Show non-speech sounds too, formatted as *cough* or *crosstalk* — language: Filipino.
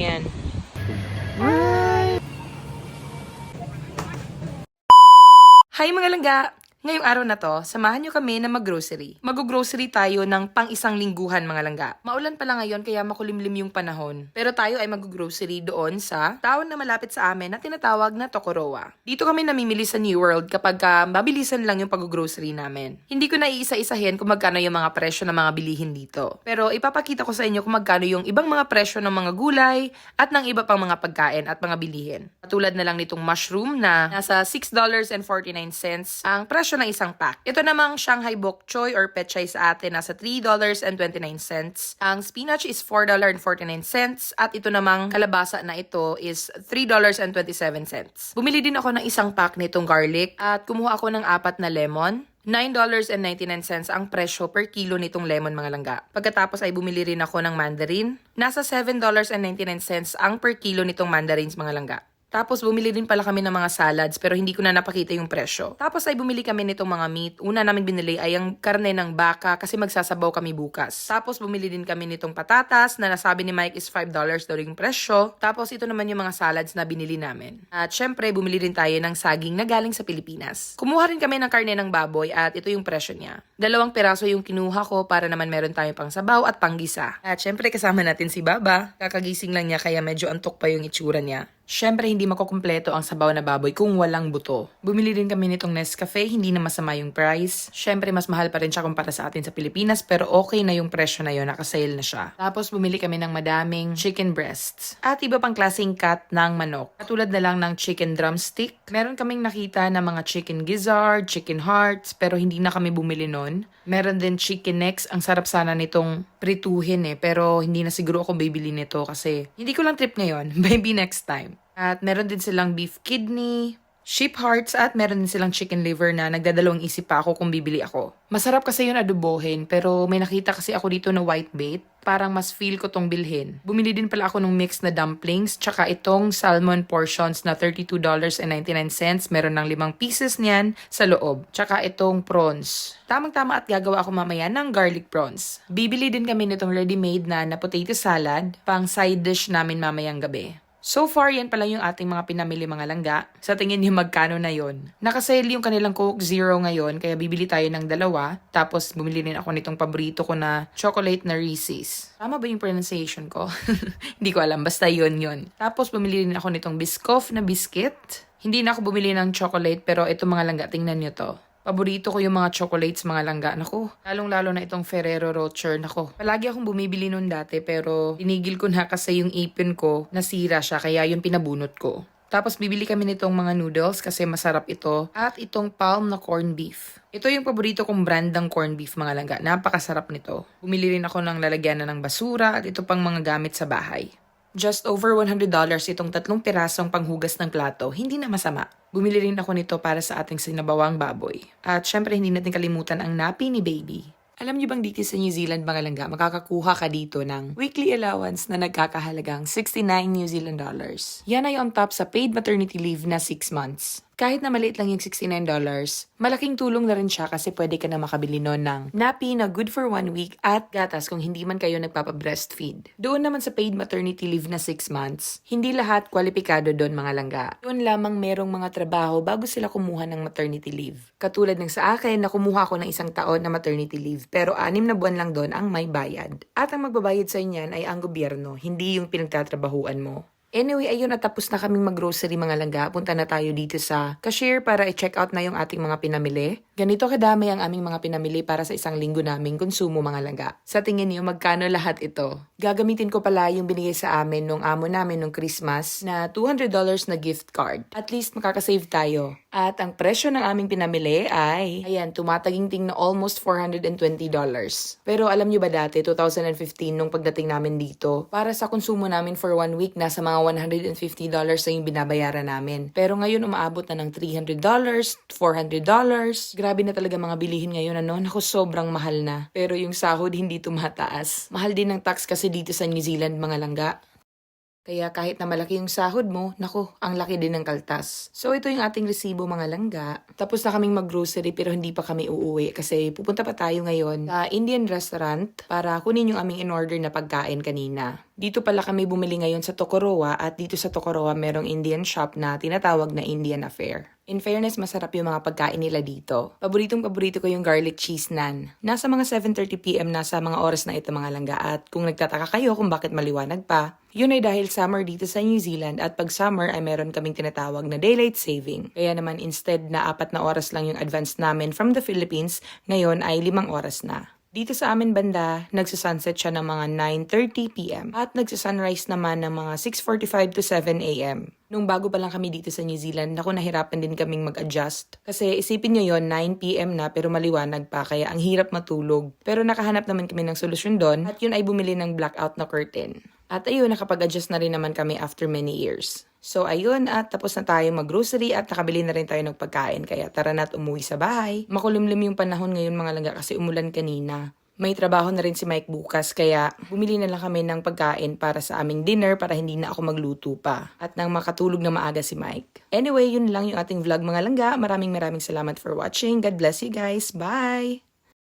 Yan. Hi mga langga! Ngayong araw na to, samahan nyo kami na mag-grocery. Mag-grocery tayo ng pang-isang lingguhan mga langga. Maulan pala ngayon kaya makulimlim yung panahon. Pero tayo ay mag-grocery doon sa town na malapit sa amin na tinatawag na Tokoroa. Dito kami namimili sa New World kapag ka mabilisan lang yung pag-grocery namin. Hindi ko na iisa-isahin kung magkano yung mga presyo ng mga bilihin dito. Pero ipapakita ko sa inyo kung magkano yung ibang mga presyo ng mga gulay at ng iba pang mga pagkain at mga bilihin. Katulad na lang nitong mushroom na nasa $6.49 ang presyo ng isang pack. Ito namang Shanghai Bok Choy or Pechay sa atin nasa $3.29. Ang spinach is $4.49 at ito namang kalabasa na ito is $3.27. Bumili din ako ng isang pack nitong garlic at kumuha ako ng apat na lemon. $9.99 ang presyo per kilo nitong lemon mga langga. Pagkatapos ay bumili rin ako ng mandarin. Nasa $7.99 ang per kilo nitong mandarins mga langga. Tapos bumili din pala kami ng mga salads pero hindi ko na napakita yung presyo. Tapos ay bumili kami nitong mga meat. Una namin binili ay ang karne ng baka kasi magsasabaw kami bukas. Tapos bumili din kami nitong patatas na nasabi ni Mike is $5 daw yung presyo. Tapos ito naman yung mga salads na binili namin. At syempre bumili din tayo ng saging na galing sa Pilipinas. Kumuha rin kami ng karne ng baboy at ito yung presyo niya. Dalawang piraso yung kinuha ko para naman meron tayong pang sabaw at panggisa. At syempre kasama natin si Baba. Kakagising lang niya kaya medyo antok pa yung itsura niya. Siyempre, hindi makukumpleto ang sabaw na baboy kung walang buto. Bumili rin kami nitong Nescafe, hindi na masama yung price. Siyempre, mas mahal pa rin siya kumpara sa atin sa Pilipinas, pero okay na yung presyo na yun, nakasale na siya. Tapos, bumili kami ng madaming chicken breasts. At iba pang klaseng cut ng manok. Katulad na lang ng chicken drumstick. Meron kaming nakita na mga chicken gizzard, chicken hearts, pero hindi na kami bumili nun. Meron din chicken necks. Ang sarap sana nitong prituhin eh, pero hindi na siguro ako bibili nito kasi hindi ko lang trip ngayon. *laughs* Maybe next time. At meron din silang beef kidney, sheep hearts, at meron din silang chicken liver na nagdadalawang isip pa ako kung bibili ako. Masarap kasi yun adobohin, pero may nakita kasi ako dito na white bait. Parang mas feel ko tong bilhin. Bumili din pala ako ng mix na dumplings, tsaka itong salmon portions na $32.99. Meron ng limang pieces niyan sa loob. Tsaka itong prawns. Tamang-tama at gagawa ako mamaya ng garlic prawns. Bibili din kami nitong ready-made na na potato salad, pang side dish namin mamayang gabi. So far, yan pala yung ating mga pinamili mga langga. Sa tingin niyo magkano na yon? Nakasale yung kanilang Coke Zero ngayon, kaya bibili tayo ng dalawa. Tapos bumili rin ako nitong paborito ko na chocolate na Reese's. Tama ba yung pronunciation ko? *laughs* Hindi ko alam, basta yon yon. Tapos bumili rin ako nitong Biscoff na biscuit. Hindi na ako bumili ng chocolate, pero ito mga langga, tingnan nyo to. Paborito ko yung mga chocolates, mga langga. Nako, lalong-lalo na itong Ferrero Rocher. Nako, palagi akong bumibili nun dati pero tinigil ko na kasi yung ipin ko nasira siya kaya yung pinabunot ko. Tapos bibili kami nitong mga noodles kasi masarap ito. At itong palm na corned beef. Ito yung paborito kong brand ng corned beef mga langga. Napakasarap nito. Bumili rin ako ng lalagyan na ng basura at ito pang mga gamit sa bahay. Just over $100 itong tatlong pirasong panghugas ng plato, hindi na masama. Bumili rin ako nito para sa ating sinabawang baboy. At syempre hindi natin kalimutan ang napi ni baby. Alam niyo bang dito sa New Zealand mga langga, makakakuha ka dito ng weekly allowance na nagkakahalagang 69 New Zealand dollars. Yan ay on top sa paid maternity leave na 6 months. Kahit na maliit lang yung $69, malaking tulong na rin siya kasi pwede ka na makabili nun ng napi na good for one week at gatas kung hindi man kayo nagpapa-breastfeed. Doon naman sa paid maternity leave na 6 months, hindi lahat kwalipikado doon mga langga. Doon lamang merong mga trabaho bago sila kumuha ng maternity leave. Katulad ng sa akin na kumuha ko ng isang taon na maternity leave pero anim na buwan lang doon ang may bayad. At ang magbabayad sa inyan ay ang gobyerno, hindi yung pinagtatrabahuan mo. Anyway, ayun at tapos na kaming mag-grocery mga langga. Punta na tayo dito sa cashier para i-check out na yung ating mga pinamili. Ganito kadami ang aming mga pinamili para sa isang linggo naming konsumo mga langga. Sa tingin niyo, magkano lahat ito? Gagamitin ko pala yung binigay sa amin nung amo namin nung Christmas na $200 na gift card. At least makakasave tayo. At ang presyo ng aming pinamili ay, ayan, tumataginting na almost $420. Pero alam nyo ba dati, 2015 nung pagdating namin dito, para sa konsumo namin for one week, nasa mga $150 na yung binabayaran namin. Pero ngayon umaabot na ng $300, $400. Grabe na talaga mga bilihin ngayon, ano? Naku, sobrang mahal na. Pero yung sahod hindi tumataas. Mahal din ng tax kasi dito sa New Zealand, mga langga. Kaya kahit na malaki yung sahod mo, nako, ang laki din ng kaltas. So ito yung ating resibo mga langga. Tapos na kaming mag-grocery pero hindi pa kami uuwi kasi pupunta pa tayo ngayon sa Indian restaurant para kunin yung aming in-order na pagkain kanina. Dito pala kami bumili ngayon sa Tokoroa at dito sa Tokoroa merong Indian shop na tinatawag na Indian Affair. In fairness, masarap yung mga pagkain nila dito. Paboritong paborito ko yung garlic cheese naan. Nasa mga 7.30pm na sa mga oras na ito mga langga at kung nagtataka kayo kung bakit maliwanag pa, yun ay dahil summer dito sa New Zealand at pag summer ay meron kaming tinatawag na daylight saving. Kaya naman instead na apat na oras lang yung advance namin from the Philippines, ngayon ay limang oras na. Dito sa amin banda, nagsasunset siya ng mga 9.30pm at nagsasunrise naman ng mga 6.45 to 7am. Nung bago pa lang kami dito sa New Zealand, ako nahirapan din kaming mag-adjust. Kasi isipin nyo yon 9pm na pero maliwanag pa kaya ang hirap matulog. Pero nakahanap naman kami ng solusyon doon at yun ay bumili ng blackout na curtain. At ayun, nakapag-adjust na rin naman kami after many years. So ayun, at tapos na tayo mag-grocery at nakabili na rin tayo ng pagkain. Kaya tara na at umuwi sa bahay. Makulimlim yung panahon ngayon mga langga kasi umulan kanina. May trabaho na rin si Mike bukas kaya bumili na lang kami ng pagkain para sa aming dinner para hindi na ako magluto pa at nang makatulog na maaga si Mike. Anyway, yun lang yung ating vlog mga langga. Maraming maraming salamat for watching. God bless you guys. Bye!